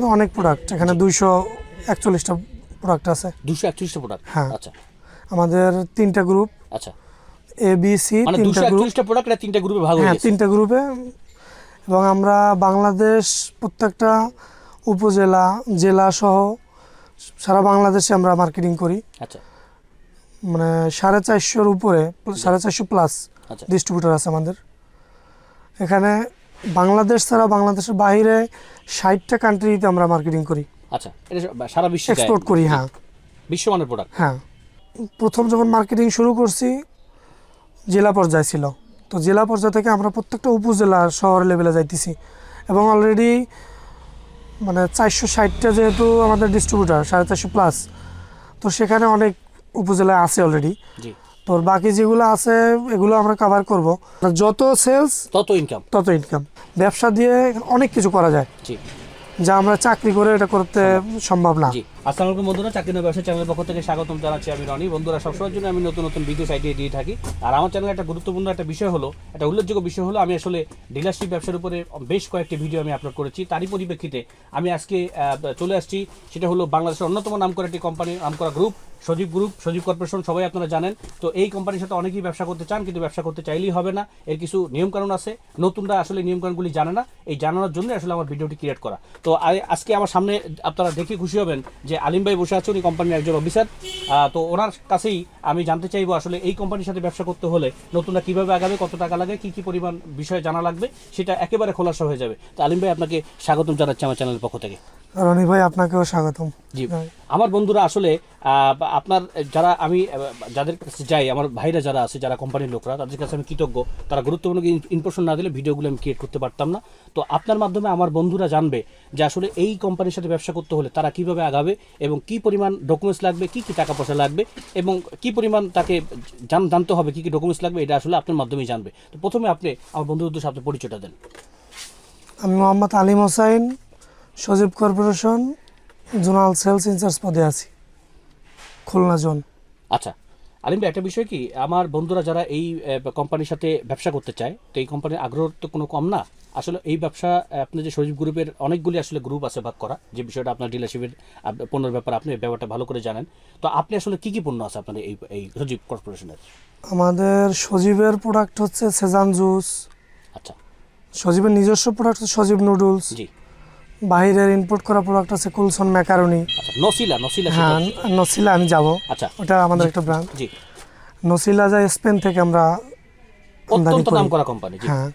আমাদের অনেক প্রোডাক্ট এখানে দুইশো একচল্লিশটা প্রোডাক্ট আছে। দুশো একত্রিশটা প্রোডাক্ট হ্যাঁ। আচ্ছা। আমাদের তিনটা গ্রুপ আচ্ছা। এ বি সি মানে তিনটা গ্রুপ প্রোডাক্ট তিনটা গ্রুপে ভাগ হয়ে হ্যাঁ তিনটা গ্রুপে এবং আমরা বাংলাদেশ প্রত্যেকটা উপজেলা জেলা সহ সারা বাংলাদেশে আমরা মার্কেটিং করি। আচ্ছা। মানে সাড়ে চারশোর উপরে সাড়ে চারশো প্লাস আচ্ছা। ডিস্ট্রিবিউটর আছে আমাদের। এখানে বাংলাদেশ ছাড়া বাংলাদেশের বাইরে ষাটটা কান্ট্রিতে আমরা মার্কেটিং করি। আচ্ছা এটা সারা বিশ্বে এক্সপোর্ট করি হ্যাঁ। বিশ্বমানের প্রোডাক্ট হ্যাঁ। প্রথম যখন মার্কেটিং শুরু করছি জেলা পর্যায়ে ছিল। তো জেলা পর্যায় থেকে আমরা প্রত্যেকটা উপজেলা শহর লেভেলে যাইতেছি। এবং অলরেডি মানে চারশো ষাটটা যেহেতু আমাদের ডিস্ট্রিবিউটার সাড়ে চারশো প্লাস তো সেখানে অনেক উপজেলায় আছে অলরেডি তোর বাকি যেগুলো আছে এগুলো আমরা কভার করব। যত সেলস তত ইনকাম তত ইনকাম ব্যবসা দিয়ে অনেক কিছু করা যায়। জি। যা আমরা চাকরি করে এটা করতে সম্ভব না। জি। আসসালামু আলাইকুম বন্ধুরা চাকরি নয় ব্যবসা চ্যানেলের পক্ষ থেকে স্বাগতম জানাচ্ছি আমি রনি। বন্ধুরা সবসময়ের জন্য আমি নতুন নতুন ভিডিও সাইটে দিয়ে থাকি। আর আমার চ্যানেলে একটা গুরুত্বপূর্ণ একটা বিষয় হলো একটা উল্লেখযোগ্য বিষয় হলো আমি আসলে ডিলারশিপ ব্যবসার উপরে বেশ কয়েকটি ভিডিও আমি আপলোড করেছি। তারই পরিপ্রেক্ষিতে আমি আজকে চলে আসছি। সেটা হলো বাংলাদেশের অন্যতম নাম করা একটি কোম্পানি নাম করা group Sajeeb group, Sajeeb corporation, সবাই আপনারা জানেন। তো এই কোম্পানির সাথে অনেকেই ব্যবসা করতে চান, কিন্তু ব্যবসা করতে চাইলেই হবে না। এর কিছু নিয়মকানুন আছে। নতুনরা আসলে নিয়মকানুনগুলি জানে না। এই জানানোর জন্য আসলে আমার ভিডিওটি ক্রিয়েট করা। তো আজকে আমার সামনে আপনারা দেখে খুশি হবেন যে আলিম ভাই বসে আছে, উনি কোম্পানির একজন অফিসার তো ওনার কাছেই আমি জানতে চাইব আসলে এই কোম্পানির সাথে ব্যবসা করতে হলে নতুনরা কীভাবে আগাবে, কত টাকা লাগে, কি কি পরিমাণ বিষয়ে জানা লাগবে, সেটা একেবারে খোলাসা হয়ে যাবে। তো আলিম ভাই, আপনাকে স্বাগতম জানাচ্ছি আমার চ্যানেলের পক্ষ থেকে। রনি ভাই, আপনাকেও স্বাগতম। জি। আমার বন্ধুরা আসলে আপনার যারা আমি যাদের কাছে যাই আমার ভাইরা যারা আছে যারা কোম্পানির লোকরা তাদের কাছে আমি কৃতজ্ঞ। তারা গুরুত্বপূর্ণ ইনফরমেশন না দিলে ভিডিওগুলো আমি ক্রিয়েট করতে পারতাম না। তো আপনার মাধ্যমে আমার বন্ধুরা জানবে যে আসলে এই কোম্পানির সাথে ব্যবসা করতে হলে তারা কীভাবে আগাবে এবং কি পরিমাণ ডকুমেন্টস লাগবে কি কি টাকা পয়সা লাগবে এবং কি পরিমাণ তাকে জান জানতে হবে কি কি ডকুমেন্টস লাগবে এটা আসলে আপনার মাধ্যমেই জানবে। তো প্রথমে আপনি আমার বন্ধুদের আপনার পরিচয়টা দেন। আমি Mohammad Alim Hossain Sajeeb corporation zonal sales incharge পদে আছি। খুলনা জোন। আচ্ছা আলিম একটা বিষয় কি? আমার বন্ধুরা যারা এই কোম্পানির সাথে ব্যবসা করতে চায় তো এই কোম্পানির আগ্রহ তো কোনো কম না। আসলে এই ব্যবসা আপনি যে সজীব গ্রুপের অনেকগুলি আসলে গ্রুপ আছে ভাগ করা যে বিষয়টা আপনার ডিলারশিপের পণ্যের ব্যাপারে আপনি ব্যাপারটা ভালো করে জানেন। তো আপনি আসলে কি কি পণ্য আছে আপনার এই এই সজীব কর্পোরেশনের আমাদের সজীবের প্রোডাক্ট হচ্ছে সেজান জুস আচ্ছা। সজীবের নিজস্ব প্রোডাক্ট হচ্ছে সজীব নুডলস জি। বাইরের ইম্পোর্ট করা প্রোডাক্ট আছে কুলসন ম্যাকারনি। নসিলা নসিলা হ্যাঁ নসিলা আমি যাব। আচ্ছা। ওটা আমাদের একটা ব্র্যান্ড জি। নসিলা যা স্পেন থেকে আমরা আমদানি অত্যন্ত। নাম করা কোম্পানি জি। হ্যাঁ।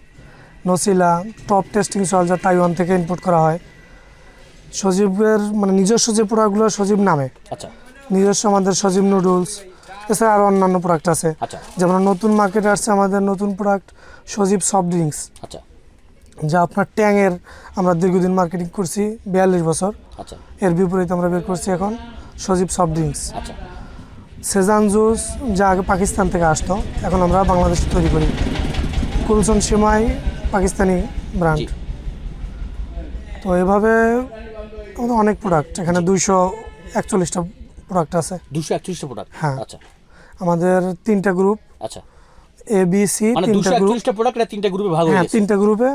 নসিলা টপ টেস্টিং সল যা তাইওয়ান থেকে ইম্পোর্ট করা হয়। সজীবের মানে নিজস্ব যে প্রোডাক্টগুলো সজীব নামে। আচ্ছা। নিজস্ব আমাদের সজীব নুডলস এছাড়া আরও অন্যান্য প্রোডাক্ট আছে। আচ্ছা। যেমন নতুন মার্কেটে আসছে আমাদের নতুন প্রোডাক্ট সজীব সফট ড্রিঙ্কস আচ্ছা। যা আপনার ট্যাংয়ের আমরা দীর্ঘদিন মার্কেটিং করছি বিয়াল্লিশ বছর। আচ্ছা। এর বিপরীতে আমরা বের করছি এখন সজীব সফট ড্রিঙ্কস আচ্ছা। সেজান জুস যা আগে পাকিস্তান থেকে আসতো এখন আমরা বাংলাদেশে তৈরি করি। কুলসন সিমাই পাকিস্তানি ব্র্যান্ড তো এভাবে আমাদের অনেক প্রোডাক্ট এখানে দুইশো একচল্লিশটা প্রোডাক্ট আছে। দুশো একত্রিশটা প্রোডাক্ট হ্যাঁ। আচ্ছা। আমাদের তিনটা গ্রুপ আচ্ছা। এ বি সি মানে তিনটা গ্রুপ প্রোডাক্ট তিনটা গ্রুপে ভাগ হয়ে হ্যাঁ তিনটা গ্রুপে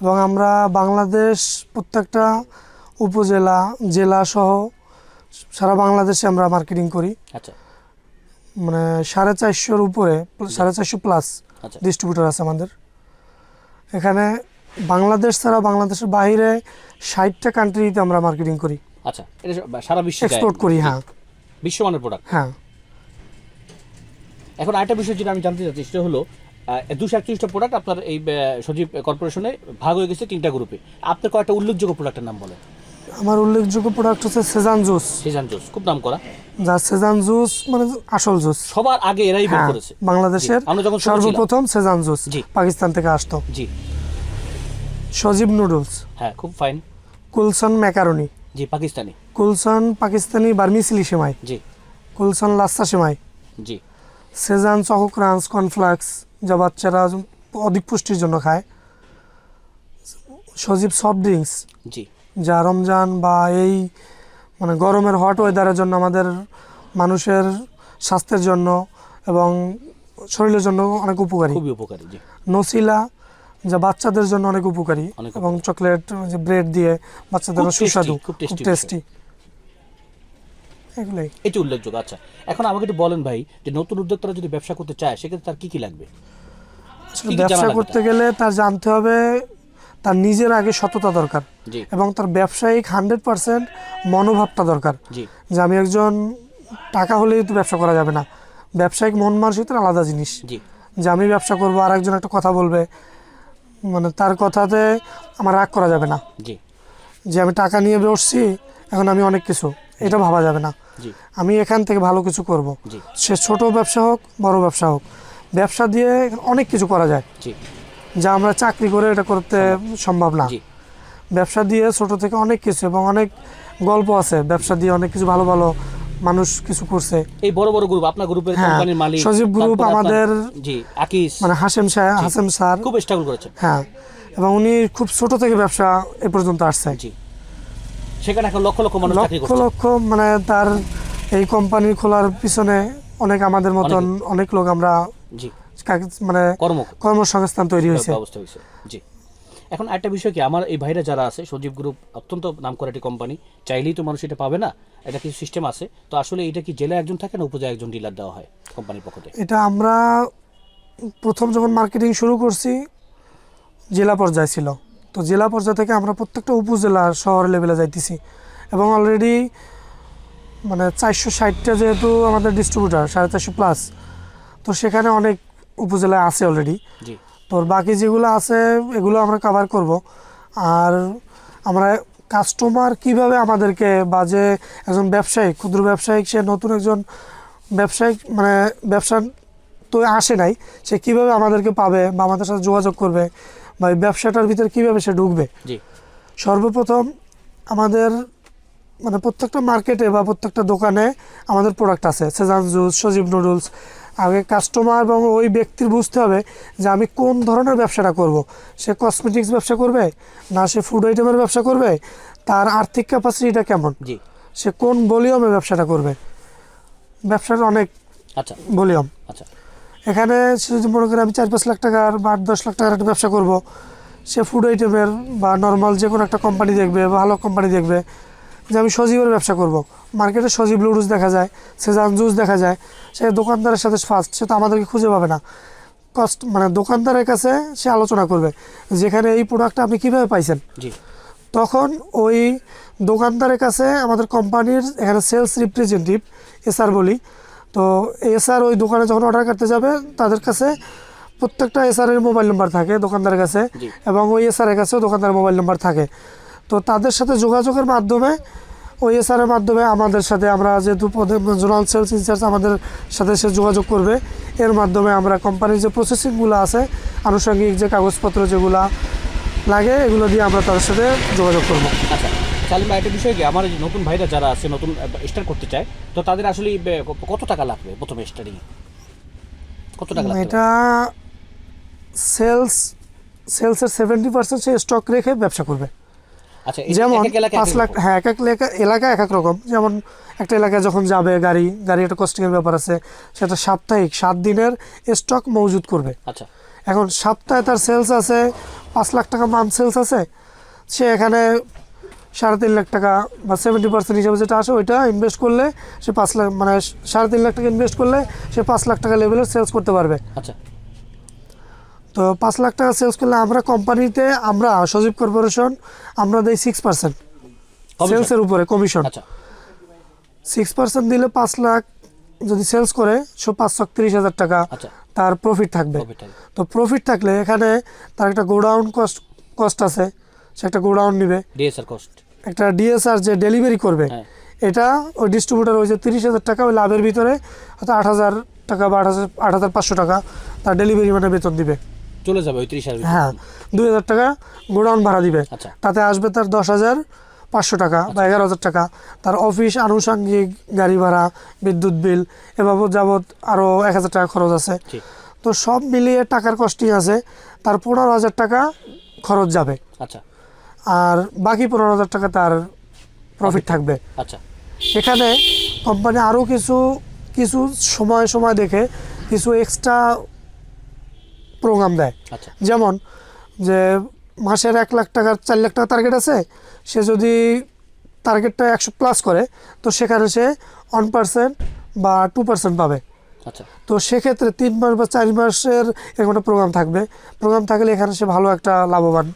এবং আমরা বাংলাদেশ প্রত্যেকটা উপজেলা জেলা সহ সারা বাংলাদেশে আমরা মার্কেটিং করি। আচ্ছা। মানে সাড়ে চারশোর উপরে সাড়ে চারশো প্লাস আচ্ছা। ডিস্ট্রিবিউটর আছে আমাদের। এখানে বাংলাদেশ ছাড়া বাংলাদেশের বাইরে ষাটটা কান্ট্রিতে আমরা মার্কেটিং করি। আচ্ছা সারা বিশ্বে। এক্সপোর্ট করি হ্যাঁ। বিশ্বমানের প্রোডাক্ট হ্যাঁ। এখন আরেকটা বিষয় যেটা আমি জানতে চাচ্ছি সেটা হলো দুশো একত্রিশটা প্রোডাক্ট আপনার এই সজীব কর্পোরেশনে ভাগ হয়ে গেছে তিনটা গ্রুপে আপনার কয়েকটা উল্লেখযোগ্য প্রোডাক্টের নাম বলেন। আমার উল্লেখযোগ্য প্রোডাক্ট হচ্ছে সেজান জুস সেজান জুস খুব নাম করা। যা সেজান জুস মানে আসল জুস সবার আগে এরাই বের হ্যাঁ করেছে। বাংলাদেশের আমরা যখন সর্বপ্রথম সেজান জুস। পাকিস্তান থেকে আসতো। জি। সজীব নুডলস হ্যাঁ খুব ফাইন কুলসন ম্যাকারনি। জি পাকিস্তানি। কুলসন পাকিস্তানি বার্মিসিলি সেমাই। জি। কুলসন লাচ্ছা সেমাই। জি। সেজান চকো ক্রাঞ্চ কর্নফ্লেক্স যা বাচ্চারা অধিক পুষ্টির জন্য খায়। সজীব সফট ড্রিঙ্কস জি। যা রমজান বা এই মানে গরমের হট ওয়েদারের জন্য আমাদের মানুষের স্বাস্থ্যের জন্য এবং শরীরের জন্য অনেক উপকারী। খুবই উপকারী জি। নসিলা যা বাচ্চাদের জন্য অনেক উপকারী এবং চকলেট যে ব্রেড দিয়ে বাচ্চাদের সুস্বাদু খুব টেস্টি এগুলাই। এটি উল্লেখযোগ্য। আচ্ছা এখন আমাকে একটু বলেন ভাই যে নতুন উদ্যোক্তারা যদি ব্যবসা করতে চায় সেক্ষেত্রে তার কি কি লাগবে? ব্যবসা করতে গেলে তার জানতে হবে তার নিজের আগে সততা দরকার এবং তার ব্যবসায়িক হান্ড্রেড পার্সেন্ট মনোভাবটা দরকার। যে আমি একজন টাকা হলেই তো ব্যবসা করা যাবে না। ব্যবসায়িক মন মানসিকতা আলাদা জিনিস। যে আমি ব্যবসা করব আর একজন একটা কথা বলবে মানে তার কথাতে আমার রাগ করা যাবে না। যে আমি টাকা নিয়ে বসছি এখন আমি অনেক কিছু এটা ভাবা যাবে না। আমি এখান থেকে ভালো কিছু করব। সে ছোট ব্যবসা হোক বড় ব্যবসা হোক ব্যবসা দিয়ে অনেক কিছু করা যায়। যা আমরা চাকরি করে এটা করতে সম্ভব। না। ব্যবসা দিয়ে ছোট থেকে অনেক কিছু এবং অনেক গল্প আছে। ব্যবসা দিয়ে অনেক কিছু ভালো ভালো মানুষ কিছু করছে। এই বড় বড় গ্রুপ আপনার গ্রুপের হ্যাঁ, কোম্পানির মালিক সজীব গ্রুপ আমাদের- জি আকিস। মানে হাসেম সাহেব হাসেম স্যার। খুব স্ট্রাগল করেছেন। হ্যাঁ। এবং উনি খুব ছোট থেকে ব্যবসা এ পর্যন্ত আসছে। জি। সেখানে এখন লক্ষ লক্ষ মানুষ চাকরি লক্ষ করছে। লক্ষ মানে তার এই কোম্পানি খোলার পিছনে অনেক আমাদের মতন অনেক। লোক আমরা জি। মানে কর্ম কর্মসংস্থান তৈরি হয়েছে। ব্যবস্থা হয়েছে। জি। এখন একটা বিষয় কি আমার এই ভাইরা যারা আছে সজীব গ্রুপ অত্যন্ত নাম করা একটি কোম্পানি চাইলেই তো মানুষ এটা পাবে না এটা কিছু সিস্টেম আছে। তো আসলে এটা কি জেলায় একজন থাকে না উপজেলায় একজন ডিলার দেওয়া হয় কোম্পানির পক্ষ থেকে? এটা আমরা প্রথম যখন মার্কেটিং শুরু করছি জেলা পর্যায়ে ছিল। তো জেলা পর্যায় থেকে আমরা প্রত্যেকটা উপজেলা শহর লেভেলে যাইতেছি। এবং অলরেডি মানে চারশো ষাটটা যেহেতু আমাদের ডিস্ট্রিবিউটার সাড়ে চারশো প্লাস তো সেখানে অনেক উপজেলায় আছে অলরেডি তো বাকি যেগুলো আছে এগুলো আমরা কাভার করব। আর আমরা কাস্টমার কীভাবে আমাদেরকে বা যে একজন ব্যবসায়িক ক্ষুদ্র ব্যবসায়িক সে নতুন একজন ব্যবসায়িক মানে ব্যবসা তো আসে নাই সে কীভাবে আমাদেরকে পাবে বা আমাদের সাথে যোগাযোগ করবে বা ব্যবসাটার ভিতরে কীভাবে সে ঢুকবে? সর্বপ্রথম আমাদের মানে প্রত্যেকটা মার্কেটে বা প্রত্যেকটা দোকানে আমাদের প্রোডাক্ট আছে সেজান জুস সজীব নুডলস আগে কাস্টমার এবং ওই ব্যক্তির বুঝতে হবে যে আমি কোন ধরনের ব্যবসাটা করব। সে কসমেটিক্স ব্যবসা করবে না সে ফুড আইটেমের ব্যবসা করবে? তার আর্থিক ক্যাপাসিটিটা কেমন? সে কোন ভলিউমে ব্যবসাটা করবে? ব্যবসার অনেক আচ্ছা। ভলিউম আচ্ছা। এখানে যদি মনে করে আমি চার পাঁচ লাখ টাকার বা আট দশ লাখ টাকার একটা ব্যবসা করব সে ফুড আইটেমের বা নর্মাল যে কোনো একটা কোম্পানি দেখবে ভালো কোম্পানি দেখবে যে আমি সজীবের ব্যবসা করব। মার্কেটে সজীব লুডুস দেখা যায় সেজান জুস দেখা যায় সে দোকানদারের সাথে ফার্স্ট সে তো আমাদেরকে খুঁজে পাবে না। কস্ট মানে দোকানদারের কাছে সে আলোচনা করবে যেখানে এই প্রোডাক্টটা আপনি কীভাবে পাইছেন। তখন ওই দোকানদারের কাছে আমাদের কোম্পানির এখানে সেলস রিপ্রেজেন্টেটিভ এসআর বলি তো এসআর ওই দোকানে যখন অর্ডার করতে যাবে তাদের কাছে প্রত্যেকটা এসআরের মোবাইল নাম্বার থাকে দোকানদারের কাছে এবং ওই এসআরের কাছেও দোকানদারের মোবাইল নাম্বার থাকে। তো তাদের সাথে যোগাযোগের মাধ্যমে ওই এসআরের মাধ্যমে আমাদের সাথে আমরা যেহেতু পদে জোনাল সেলস ইনচার্জ আমাদের সাথে সে যোগাযোগ করবে এর মাধ্যমে আমরা কোম্পানির যে প্রসেসিংগুলো আছে আনুষঙ্গিক যে কাগজপত্র যেগুলা লাগে এগুলো দিয়ে আমরা তাদের সাথে যোগাযোগ করব। আচ্ছা। ভাই একটা বিষয় কি? আমার নতুন ভাইরা যারা আছে নতুন স্টার্ট করতে চায় তো তাদের আসলে কত টাকা লাগবে প্রথমে স্টার্টিং কত টাকা লাগবে? এটা সেলস সেলসের সেভেন্টি পার্সেন্ট সে স্টক রেখে ব্যবসা করবে। আচ্ছা যেমন পাঁচ লাখ হ্যাঁ এক এক এলাকা- এলাকা এক এক রকম। যেমন একটা এলাকায় যখন যাবে গাড়ি গাড়ি একটা কস্টিংয়ের ব্যাপার আছে সেটা সাপ্তাহিক সাত দিনের স্টক মজুদ করবে। আচ্ছা। এখন সপ্তাহে তার সেলস আছে পাঁচ লাখ টাকা মান্থ সেলস আছে সে এখানে সাড়ে তিন লাখ টাকা বা সেভেন্টি পার্সেন্ট হিসাবে যেটা আসে ওইটা ইনভেস্ট করলে সে পাঁচ লাখ মানে সাড়ে তিন লাখ টাকা ইনভেস্ট করলে সে পাঁচ লাখ টাকা লেভেলের সেলস করতে পারবে। আচ্ছা। তো পাঁচ লাখ টাকা সেলস করলে আমরা কোম্পানিতে আমরা সজীব কর্পোরেশন আমরা দিই সিক্স পার্সেন্ট সেলসের উপরে কমিশন সিক্স পার্সেন্ট দিলে পাঁচ লাখ যদি সেলস করে সে পাঁচ লাখ তিরিশ হাজার টাকা আচ্ছা। তার প্রফিট থাকবে। তো প্রফিট থাকলে এখানে তার একটা গোডাউন কস্ট কস্ট আছে। সে একটা গোডাউন নিবে। ডিএসআর কস্ট একটা ডিএসআর যে ডেলিভারি করবে হ্যাঁ। এটা ওই ডিস্ট্রিবিউটার ওই যে তিরিশ হাজার টাকা ওই লাভের ভিতরে হয়তো আট হাজার টাকা বা আট হাজার পাঁচশো টাকা তার ডেলিভারি মানে বেতন দিবে। চলে যাবে ওই ত্রিশ হাজার হ্যাঁ দুই হাজার টাকা গোডাউন ভাড়া দিবে। আচ্ছা। তাতে আসবে তার দশ হাজার পাঁচশো টাকা বা এগারো হাজার টাকা। তার অফিস আনুষঙ্গিক গাড়ি ভাড়া বিদ্যুৎ বিল এভাবে যাবৎ আরও এক হাজার টাকা খরচ আছে। তো সব মিলিয়ে টাকার কস্টিং আছে তার পনেরো হাজার টাকা খরচ যাবে। আচ্ছা। আর বাকি পনেরো হাজার টাকা তার প্রফিট থাকবে। আচ্ছা। এখানে কোম্পানি আরও কিছু কিছু সময় সময় দেখে কিছু এক্সট্রা প্রোগ্রাম দেয়। আচ্ছা। যেমন যে মাসের এক লাখ টাকার চার লাখ টাকা টার্গেট আছে সে যদি টার্গেটটা একশো প্লাস করে তো সেখানে সে ওয়ান পার্সেন্ট বা টু পার্সেন্ট পাবে। আচ্ছা। তো সেক্ষেত্রে তিন মাস বা চার মাসের এরকম একটা প্রোগ্রাম থাকবে। প্রোগ্রাম থাকলে এখানে সে ভালো একটা লাভবান।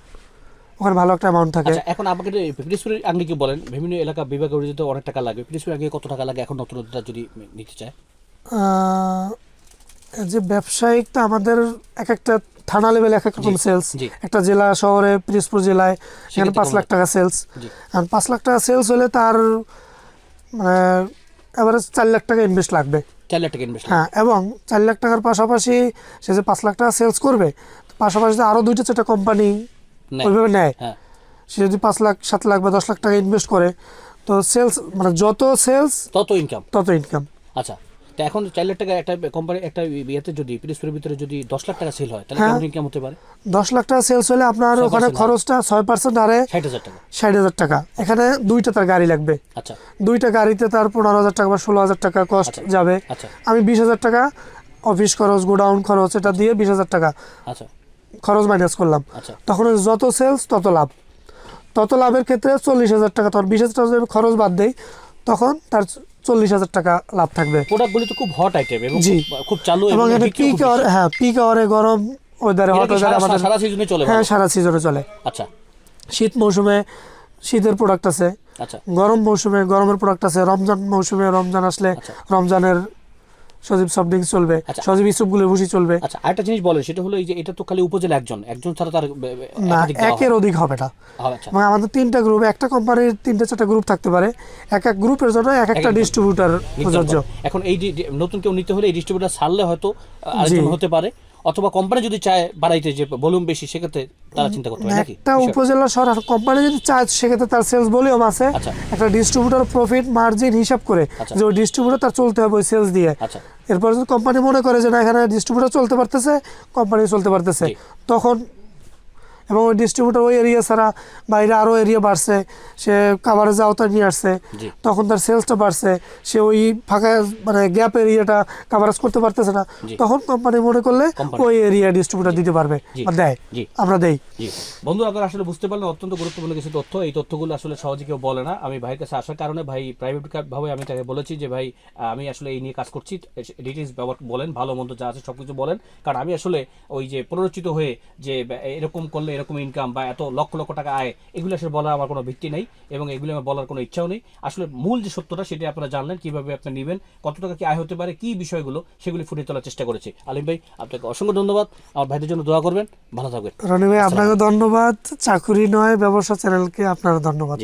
ওখানে ভালো একটা অ্যামাউন্ট থাকে। আচ্ছা এখন আমাকে পিরিসপুরের আগে কি বলেন? বিভিন্ন এলাকা বিভাগে যেতে অনেক টাকা লাগে। পিরিসপুরের আগে কত টাকা লাগে এখন নতুনটা যদি নিতে চায়? যে ব্যবসায়িকটা আমাদের এক একটা থানা লেভেল এক এক রকম সেলস একটা জেলা শহরে পিরিজপুর জেলায় সেখানে পাঁচ লাখ টাকা সেলস আর পাঁচ লাখ টাকা সেলস হলে তার মানে এভারেজ চার লাখ টাকা ইনভেস্ট লাগবে। চার লাখ টাকা ইনভেস্ট হ্যাঁ এবং চার লাখ টাকার পাশাপাশি সে যে পাঁচ লাখ টাকা সেলস করবে পাশাপাশি আরও দুইটা চারটা কোম্পানি। ওইভাবে নেয়। হ্যাঁ। সে যদি পাঁচ লাখ সাত লাখ বা দশ লাখ টাকা ইনভেস্ট করে তো সেলস মানে যত সেলস তত ইনকাম তত ইনকাম আচ্ছা তো এখন চার লাখ টাকা একটা কোম্পানি একটা ইয়েতে যদি পিরিসপুরের ভিতরে যদি দশ লাখ টাকা সেল হয় তাহলে হ্যাঁ। কেমন ইনকাম হতে পারে? দশ লাখ টাকা সেলস হলে আপনার ওখানে খরচটা ছয় পার্সেন্ট আরে ষাট হাজার টাকা। ষাট হাজার টাকা। এখানে দুইটা তার গাড়ি লাগবে। আচ্ছা। দুইটা গাড়িতে তার পনেরো হাজার টাকা বা ষোলো হাজার টাকা কস্ট আচ্ছা। যাবে। আচ্ছা। আমি বিশ হাজার টাকা অফিস খরচ গোডাউন খরচ এটা দিয়ে বিশ হাজার টাকা। আচ্ছা। খরচ মাইনাস করলাম। আচ্ছা। তখন যত সেলস তত লাভ। তত লাভের ক্ষেত্রে চল্লিশ হাজার টাকা তখন বিশ হাজার টাকা যদি খরচ বাদ দেই তখন তার চল্লিশ হাজার টাকা লাভ থাকবে। প্রোডাক্টগুলি তো খুব হট আইটেম এবং জি। খুব- চালু এবং এটা পিক আওয়ার হ্যাঁ পিক আওয়ারে গরম ওয়েদারে হট ওয়েদারে আমাদের সারা সিজনে চলে হ্যাঁ সারা সিজনে চলে। আচ্ছা। শীত মৌসুমে শীতের প্রোডাক্ট আছে। আচ্ছা। গরম মৌসুমে গরমের প্রোডাক্ট আছে। রমজান মৌসুমে রমজান আসলে আচ্ছা। রমজানের সজীব সব ড্রিঙ্কস চলবে সজীব সজীব ইসুপগুলো বসে চলবে। আচ্ছা আরেকটা জিনিস বলেন সেটা হলো এই যে এটা তো খালি উপজেলা একজন একজন ছাড়া তার না একের অধিক হবে না। মানে আচ্ছা। আমাদের তিনটা গ্রুপ একটা কোম্পানির তিনটা চারটা গ্রুপ থাকতে পারে। এক এক গ্রুপের জন্য এক একটা এক- ডিস্ট্রিবিউটার প্রযোজ্য। এখন এই নতুন কেউ নিতে হলে এই ডিস্ট্রিবিউটার ছাড়লে হয়তো আরেকজন হতে পারে। অথবা কোম্পানি যদি চায় বাড়াইতে যে ভলিউম বেশি সেক্ষেত্রে তারা চিন্তা করতে পারে একটা উপজেলা সরকার কোম্পানি যদি চায় সেক্ষেত্রে তার সেলস ভলিউম আছে। আচ্ছা। একটা ডিস্ট্রিবিউটর প্রফিট মার্জিন হিসাব করে আচ্ছা। যে ওই ডিস্ট্রিবিউটার তার চলতে হবে ওই সেলস দিয়ে। আচ্ছা। এরপর যদি কোম্পানি মনে করে যে না এখানে ডিস্ট্রিবিউটর চলতে পারতেছে কোম্পানি চলতে পারতেছে তখন এবং ওই ডিস্ট্রিবিউটার ওই এরিয়া ছাড়া বাইরে আরও এরিয়া বাড়ছে। সে কাভারেজ আওতায় নিয়ে আসছে। তখন তার সেলসটা বাড়ছে। সে ওই ফাঁকা মানে গ্যাপ এরিয়াটা কাভারেজ করতে পারতেছে না। তখন কোম্পানি মনে করলে ওই এরিয়া ডিস্ট্রিবিউটার দিতে পারবে দেয়। আমরা দেই। বন্ধু আপনারা আসলে বুঝতে পারলেন অত্যন্ত গুরুত্বপূর্ণ কিছু তথ্য। এই তথ্যগুলো আসলে সহজে কেউ বলে না। আমি ভাইয়ের কাছে আসার কারণে ভাই প্রাইভেট ভাবে আমি তাকে বলেছি যে ভাই আমি আসলে এই নিয়ে কাজ করছি। ডিটেলস ব্যবহার বলেন ভালো মন্দ যা আছে সব কিছু বলেন। কারণ আমি আসলে ওই যে প্ররোচিত হয়ে যে এরকম করলে এরকম ইনকাম বা এত লক্ষ লক্ষ টাকা আয় এগুলো আসলে বলার আমার কোনো ভিত্তি নেই এবং এগুলো আমার বলার কোনো ইচ্ছাও নেই। আসলে মূল যে সত্যটা সেটা আপনারা জানলেন কীভাবে আপনি নেবেন কত টাকা কি আয় হতে পারে কী বিষয়গুলো সেগুলি ফুটিয়ে তোলার চেষ্টা করেছি। আলিম ভাই আপনাকে অসংখ্য ধন্যবাদ। আমার ভাইদের জন্য দোয়া করবেন। ভালো থাকবেন। রনি ভাই আপনাকে ধন্যবাদ। চাকুরি নয় ব্যবসা চ্যানেলকে আপনার ধন্যবাদ।